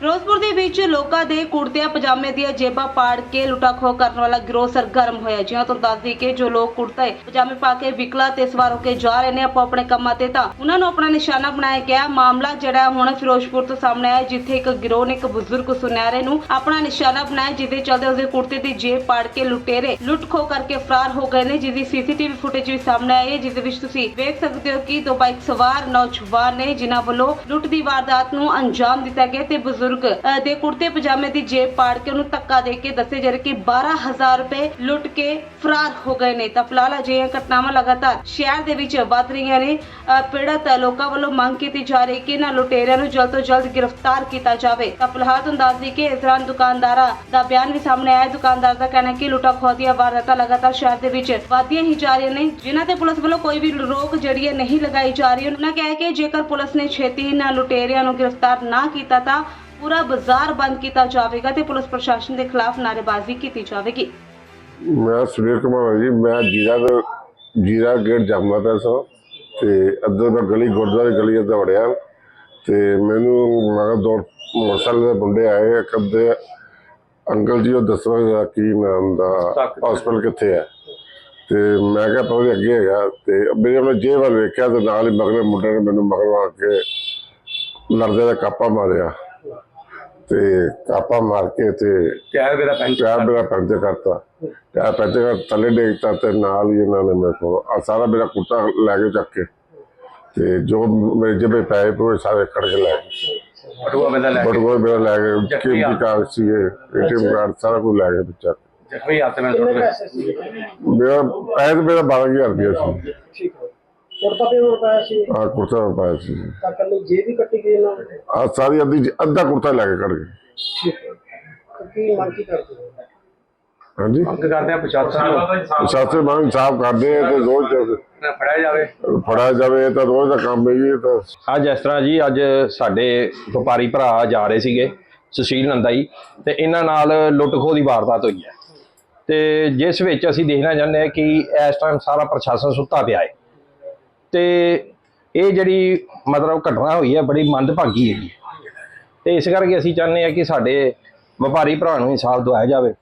ਫਿਰੋਜ਼ਪੁਰ ਦੇ ਵਿੱਚ ਲੋਕਾਂ ਦੇ ਕੁੜਤਿਆਂ ਪਜਾਮੇ ਦੀਆਂ ਜੇਬਾਂ ਪਾੜ ਕੇ ਲੁੱਟਾਖੋਹ ਕਰਨ ਵਾਲਾ ਗਿਰੋਹ ਸਰਗਰਮ ਹੋਇਆ। ਜਿਵੇਂ ਤੁਹਾਨੂੰ ਦੱਸ ਦਈਏ ਕਿ ਜੋ ਲੋਕ ਕੁੜਤੇ, ਪਜਾਮੇ ਪਾ ਕੇ ਵਿਕਲਾ ਤੇ ਸਵਾਰ ਹੋ ਕੇ ਜਾ ਰਹੇ ਨੇ, ਆਪੋ ਆਪਣੇ ਕੰਮਾਂ ਤੇ ਤਾਂ ਉਹਨਾਂ ਨੂੰ ਆਪਣਾ ਨਿਸ਼ਾਨਾ ਬਣਾਇਆ ਗਿਆ। ਮਾਮਲਾ ਜਿਹੜਾ ਹੁਣ ਫਿਰੋਜ਼ਪੁਰ ਤੋਂ ਸਾਹਮਣੇ ਆਇਆ, ਜਿੱਥੇ ਇੱਕ ਗਿਰੋਹ ਨੇ ਇੱਕ ਬਜ਼ੁਰਗ ਸੁਨਿਆਰੇ ਨੂੰ ਆਪਣਾ ਨਿਸ਼ਾਨਾ ਬਣਾਇਆ, ਜਿਹਦੇ ਚਲਦੇ ਉਸਦੇ ਕੁੜਤੇ ਦੀ ਜੇਬ ਪਾੜ ਕੇ ਲੁਟੇਰੇ ਲੁੱਟ ਖੋਹ ਕਰਕੇ ਫਰਾਰ ਹੋ ਗਏ ਨੇ, ਜਿਹਦੀ ਸੀਸੀਟੀਵੀ ਫੁਟੇਜ ਵੀ ਸਾਹਮਣੇ ਆਈ ਹੈ ਜਿਸ ਦੇ ਵਿੱਚ ਤੁਸੀਂ ਵੇਖ ਸਕਦੇ ਹੋ ਕਿ ਦੋ ਬਾਈਕ ਸਵਾਰ ਨੌਜਵਾਨ ਨੇ, ਜਿਨ੍ਹਾਂ ਵੱਲੋਂ ਲੁੱਟ ਦੀ ਵਾਰਦਾਤ ਨੂੰ ਅੰਜਾਮ ਦਿੱਤਾ ਗਿਆ ਤੇ ਬਜ਼ੁਰਗ ਅ, ਦੇ ਕੁੜਤੇ ਪਜਾਮੇ ਦੀ ਜੇਬ ਪਾੜ ਕੇ ਉਹਨੂੰ ਧੱਕਾ ਦੇ ਕੇ ਦੱਸੇ ਜਾ ਰਿਹਾ ਕਿ 12000 ਰੁਪਏ ਲੁੱਟ ਕੇ ਫਰਾਰ ਹੋ ਗਏ ਨੇ। ਤਾਂ ਫਿਲਹਾਲ ਅਜਿਹੀਆਂ ਘਟਨਾਵਾਂ ਲਗਾਤਾਰ ਸ਼ਹਿਰ ਦੇ ਵਿੱਚ ਵੱਧ ਰਹੀਆਂ ਨੇ। ਪੀੜਤ ਲੋਕਾਂ ਵੱਲੋਂ ਮੰਗ ਕੀਤੀ ਜਾ ਰਹੀ ਕਿ ਇਹਨਾਂ ਲੁਟੇਰਿਆਂ ਨੂੰ ਜਲਦ ਤੋਂ ਜਲਦ ਗ੍ਰਿਫਤਾਰ ਕੀਤਾ ਜਾਵੇ। ਤਾਂ ਫਿਲਹਾਲ ਤੁਹਾਨੂੰ ਦੱਸ ਦਈਏ ਕਿ ਇਸ ਦੌਰਾਨ ਦੁਕਾਨਦਾਰਾਂ ਦਾ ਬਿਆਨ ਵੀ ਸਾਹਮਣੇ ਆਇਆ। ਦੁਕਾਨਦਾਰ ਦਾ ਕਹਿਣਾ ਕਿ ਲੁੱਟਾਂ ਖੋਹ ਦੀਆਂ ਵਾਰਦਾਤਾਂ ਲਗਾਤਾਰ ਸ਼ਹਿਰ ਦੇ ਵਿੱਚ ਵਧਦੀਆਂ ਹੀ ਜਾ ਰਹੀਆਂ ਨੇ। ਜਿਨ੍ਹਾਂ ਤੇ ਪੁਲਿਸ ਵੱਲੋਂ ਕੋਈ ਵੀ ਰੋਕ ਜਿਹੜੀ ਹੈ ਨਹੀਂ ਲਗਾਈ ਜਾ ਰਹੀ। ਉਹਨਾਂ ਕਿਹਾ ਕਿ ਜੇਕਰ ਪੁਲਿਸ ਨੇ ਛੇਤੀ ਇਹਨਾਂ ਲੁਟੇਰਿਆਂ ਨੂੰ ਗ੍ਰਿਫਤਾਰ ਨਾ ਕੀਤਾ ਤਾਂ ਪੂਰਾ ਬਾਜ਼ਾਰ ਬੰਦ ਕੀਤਾ ਜਾਵੇਗਾ ਤੇ ਪੁਲਿਸ ਪ੍ਰਸ਼ਾਸਨ ਦੇ ਖਿਲਾਫ ਨਾਅਰੇਬਾਜ਼ੀ ਕੀਤੀ ਜਾਵੇਗੀ। ਮੈਂ ਸੁਨੀਲ ਕੁਮਾਰ ਜੀ, ਮੈਂ ਜੀਰਾ ਦਾ ਜੀਰਾ ਗੇਟ ਜਾਂਦਾ ਪਿਆ ਤੇ ਅੱਧਰ ਮੈਂ ਗਲੀ ਗੁਰਦੁਆਰੇ ਗਲੀ ਅੱਧਾ ਵੜਿਆ। ਤੇ ਮੈਨੂੰ ਮਗਰ ਦੋ ਮੋਟਰਸਾਈਕਲ ਦੇ ਮੁੰਡੇ ਆਏ, ਇੱਕ ਅੱਧੇ ਅੰਕਲ ਜੀ, ਉਹ ਦੱਸੋ ਕੀ ਨਾਮ ਦਾ ਹਸਪੀਟਲ ਕਿੱਥੇ ਹੈ ਤੇ ਮੈਂ ਕਿਹਾ ਪਤਾ ਅੱਗੇ ਹੈਗਾ ਤੇ ਮੇਰੇ ਮੈਂ ਜੇਬ ਵੱਲ ਵੇਖਿਆ ਤੇ ਨਾਲ ਹੀ ਮਗਲੇ ਮੁੰਡੇ ਨੇ ਮੈਨੂੰ ਮਗਰ ਆ ਕੇ ਲੜਦੇ ਦਾ ਕਾਪਾ ਮਾਰਿਆ। ਤੇ ਕਾਪਾ ਮਾਰ ਕੇ ਤੇ ਟਾਇਰ ਮੇਰਾ ਪੈਂਚਰ ਪਿਆਰ ਮੇਰਾ ਪੈਂਚਰ ਕਰਤਾ। ਪਿਆਰ ਪੈਂਚਰ ਕਰ ਥੱਲੇ ਡੇਗਤਾ ਤੇ ਨਾਲ ਹੀ ਇਹਨਾਂ ਨੇ ਮੇਰੇ ਕੋਲ ਆ ਸਾਰਾ ਮੇਰਾ ਕੁੱਤਾ ਲੈ ਕੇ ਚੱਕ ਕੇ ਤੇ ਜੋ ਮੇਰੇ ਜੇਬੇ ਪਏ ਪਏ ਸਾਰੇ ਕੱਢ ਕੇ ਲੈ ਗਏ। ਬਟੂਆ ਬੰਦਾ ਲੈ ਕੇ ਬਟੂਆ ਮੇਰਾ ਲੈ ਗਏ ਕੀਮਤੀ ਕਾਗਜ਼ ਸੀਗੇ ਏਟੀਐਮ ਕਾਰਡ ਸਾਰਾ ਕੁਝ ਲੈ ਗਏ ਬੱਚਾ। ਜ਼ਖਮੀ ਹੱਥ ਮੈਂ ਸੁੱਟ ਮੇਰਾ ਪੈਸੇ ਮੇਰਾ 12000 ਰੁਪਇਆ ਸੀ। ਠੀਕ ਹੈ ਕੁੜਤਾ ਪਜਾਮਾ ਪਾਇਆ ਸੀ। ਆ ਕੁਰਤਾ ਮੈਂ ਪਾਇਆ ਸੀ। ਤਾਂ ਕੱਲ ਜੇਬ ਵੀ ਕੱਟੀ ਗਈ ਇਹਨਾਂ ਨੇ। ਆ ਸਾਰੀ ਅੱਧੀ ਅੱਧਾ ਕੁਰਤਾ ਲੈ ਕੇ ਕੱਢ ਗਏ। ਠੀਕ ਹੈ। ਤਾਂ ਕੀ ਮੰਗ ਕੀ ਕਰਦੇ ਹੋ? ਹਾਂਜੀ? ਮੰਗ ਕਰਦੇ ਆ ਪ੍ਰਸ਼ਾਸਨ ਮੰਗ ਸਾਫ਼ ਕਰਦੇ ਆ ਤੇ ਰੋਜ਼ ਨੂੰ ਫੜਿਆ ਜਾਵੇ। ਫੜਾ ਜਾਵੇ ਤਾਂ ਰੋਜ਼ ਦਾ ਕੰਮ ਹੈ ਜੀ ਇਹ ਤਾਂ। ਅੱਜ ਇਸ ਤਰ੍ਹਾਂ ਜੀ ਅੱਜ ਸਾਡੇ ਵਪਾਰੀ ਭਰਾ ਜਾ ਰਹੇ ਸੀਗੇ ਸੁਸ਼ੀਲ ਨੰਦਾ ਜੀ ਤੇ ਇਹਨਾਂ ਨਾਲ ਲੁੱਟ ਖੋਹ ਦੀ ਵਾਰਦਾਤ ਹੋਈ ਹੈ। ਤੇ ਜਿਸ ਵਿੱਚ ਅਸੀਂ ਦੇਖਣਾ ਚਾਹੁੰਦੇ ਹਾਂ ਕਿ ਇਸ ਟਾਈਮ ਸਾਰਾ ਪ੍ਰਸ਼ਾਸਨ ਸੁੱਤਾ ਪਿਆ ਹੈ। ਤੇ ਇਹ ਜਿਹੜੀ ਮਤਲਬ ਘਟਨਾ ਹੋਈ ਹੈ ਬੜੀ ਮੰਦਭਾਗੀ ਹੈਗੀ। ਤੇ ਇਸ ਕਰਕੇ ਅਸੀਂ ਚਾਹੁੰਦੇ ਹਾਂ ਕਿ ਸਾਡੇ ਵਪਾਰੀ ਭਰਾ ਨੂੰ ਇਨਸਾਫ ਦਵਾਇਆ ਜਾਵੇ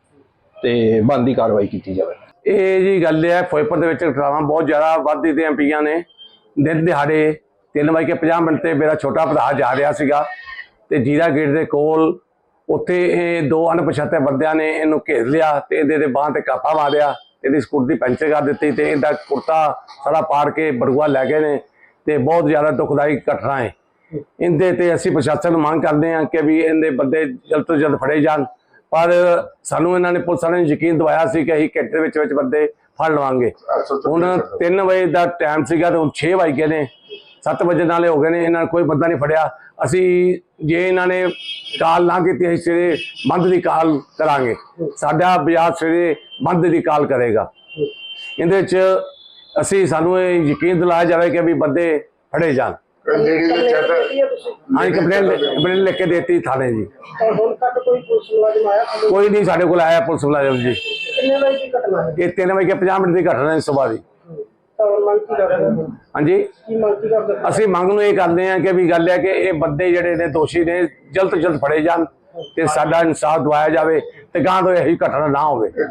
ਤੇ ਬਣਦੀ ਕਾਰਵਾਈ ਕੀਤੀ ਜਾਵੇ। ਇਹ ਜੀ ਗੱਲ ਹੈ ਫੋਇਪਰ ਦੇ ਵਿੱਚ ਘਟਨਾਵਾਂ ਬਹੁਤ ਜ਼ਿਆਦਾ ਵੱਧਦੀ ਤੇ ਪਈਆਂ ਨੇ। ਦਿਨ ਦਿਹਾੜੇ 3:50 ਮਿੰਟ ਤੇ ਮੇਰਾ ਛੋਟਾ ਭਰਾ ਜਾ ਰਿਹਾ ਸੀਗਾ ਤੇ ਜੀਰਾ ਗੇਟ ਦੇ ਕੋਲ ਉੱਥੇ ਇਹ ਦੋ ਅਣਪਛਾਤੇ ਬੰਦਿਆਂ ਨੇ ਇਹਨੂੰ ਘੇਰ ਲਿਆ ਤੇ ਇਹਦੇ ਦੇ ਬਾਹ ਤੇ ਕਾਪਾ ਮਾਰਿਆ। ਇਹਦੀ ਸਕੂਟਰੀ ਪੈਂਚਰ ਕਰ ਦਿੱਤੀ ਤੇ ਇਹਦਾ ਕੁਰਤਾ ਸਾਰਾ ਪਾੜ ਕੇ ਬੜੂਆ ਲੈ ਗਏ ਨੇ ਤੇ ਬਹੁਤ ਜ਼ਿਆਦਾ ਦੁਖਦਾਈ ਘਟਨਾ ਹੈ। ਇਹਦੇ ਤੇ ਅਸੀਂ ਪ੍ਰਸ਼ਾਸਨ ਨੂੰ ਮੰਗ ਕਰਦੇ ਹਾਂ ਕਿ ਵੀ ਇਹਦੇ ਬੰਦੇ ਜਲਦ ਤੋਂ ਜਲਦ ਫੜੇ ਜਾਣ। ਪਰ ਸਾਨੂੰ ਇਹਨਾਂ ਨੇ ਪੁਲਿਸ ਵਾਲਿਆਂ ਨੇ ਯਕੀਨ ਦਿਵਾਇਆ ਸੀ ਕਿ ਅਸੀਂ ਘੰਟੇ ਦੇ ਵਿੱਚ ਵਿੱਚ ਬੰਦੇ ਫੜ ਲਵਾਂਗੇ। ਹੁਣ 3 ਵਜੇ ਦਾ ਟਾਈਮ ਸੀਗਾ ਤੇ ਹੁਣ 6 ਵਜ ਨੇ। 7 ਵਜੇ ਨਾਲੇ ਹੋ ਗਏ ਨੇ ਇਹਨਾਂ ਨੇ ਕੋਈ ਬੰਦਾ ਨਹੀਂ ਫੜਿਆ। ਅਸੀਂ ਜੇ ਇਹਨਾਂ ਨੇ ਕਾਲ ਨਾ ਕੀਤੀ ਅਸੀਂ ਸਵੇਰੇ ਬੰਦ ਦੀ ਕਾਲ ਕਰਾਂਗੇ। ਸਾਡਾ ਬਾਜ਼ਾਰ ਸਵੇਰੇ ਬੰਦ ਦੀ ਕਾਲ ਕਰੇਗਾ। ਇਹਦੇ ਵਿੱਚ ਅਸੀਂ ਸਾਨੂੰ ਇਹ ਯਕੀਨ ਦਿਲਾਇਆ ਜਾਵੇ ਕਿ ਵੀ ਬੰਦੇ ਫੜੇ ਜਾਣ। ਹੈ ਕੰਪਲੇਂਟ ਕੰਪਲੇਂਟ ਲਿਖ ਕੇ ਦੇਤੀ ਥਾਣੇ ਜੀ। ਤਾਂ ਹੁਣ ਤੱਕ ਕੋਈ ਪੁਲਿਸ ਮੁਲਾਜ਼ਮ ਆਇਆ? ਤੁਹਾਨੂੰ ਕੋਈ ਨਹੀਂ ਸਾਡੇ ਕੋਲ ਆਇਆ ਪੁਲਿਸ ਮੁਲਾਜ਼ਮ ਜੀ। ਕਿੰਨੇ ਵਜੇ ਦੀ ਘਟਨਾ ਹੈ? ਇਹ 3 ਵਜੇ 50 ਮਿੰਟ ਦੀ ਘਟਨਾ ਹੈ ਸੁਬਾਹ ਦੀ ਮੰਗ ਕੀ ਕਰਦੇ ਹੋ ਹਾਂਜੀ ਕੀ ਮੰਗ ਕੀ ਕਰਦੇ ਹੋ? ਅਸੀਂ ਮੰਗ ਨੂੰ ਇਹ ਕਰਦੇ ਹਾਂ ਕਿ ਵੀ ਗੱਲ ਹੈ ਕਿ ਇਹ ਬੰਦੇ ਜਿਹੜੇ ਨੇ ਦੋਸ਼ੀ ਨੇ, ਜਲਦ ਤੋਂ ਜਲਦ ਫੜੇ ਜਾਣ ਤੇ ਸਾਡਾ ਇਨਸਾਫ ਦਵਾਇਆ ਜਾਵੇ ਤੇ ਗਾਂਹ ਤੋਂ ਇਹੀ ਘਟਨਾ ਨਾ ਹੋਵੇ